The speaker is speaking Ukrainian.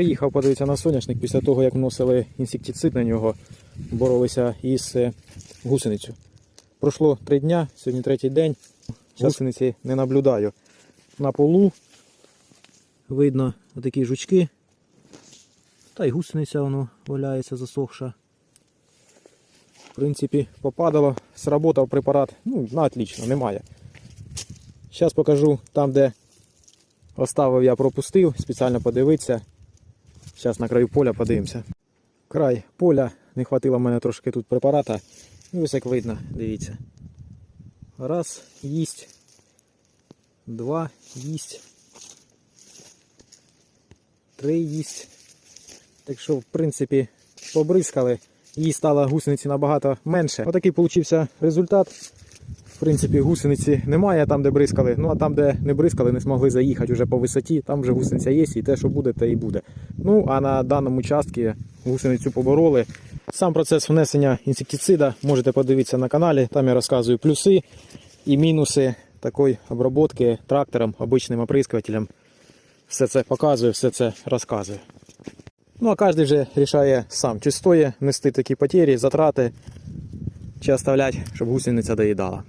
Приїхав подивитися на соняшник після того, як вносили інсектицид на нього, боролися із е, гусеницю. Пройшло три дня, сьогодні третій день. Гусениці не наблюдаю. На полу видно такі жучки. Та й гусениця воно валяється засохша. В принципі, попадало, сработав препарат. Ну, на отлично, немає. Зараз покажу там, де оставив я пропустив, спеціально подивитися. Зараз на краю поля подивимося. Край поля, не хватило в мене трошки тут препарата. І ось як видно, дивіться. Раз, їсть. Два, їсть. Три їсть. Так що, в принципі, побризкали. Їй стало гусениці набагато менше. Отакий получився результат. В принципі, гусениці немає там, де бризкали. Ну а там, де не бризкали, не змогли заїхати вже по висоті. Там вже гусениця є, і те, що буде, те і буде. Ну а на даному участку гусеницю побороли. Сам процес внесення інсектицида можете подивитися на каналі. Там я розказую плюси і мінуси такої обробки трактором, обичним оприскувателем. Все це показую, все це розказую. Ну а кожен вже рішає сам, чи стоїть нести такі потері, затрати, чи оставлять, щоб гусениця доїдала.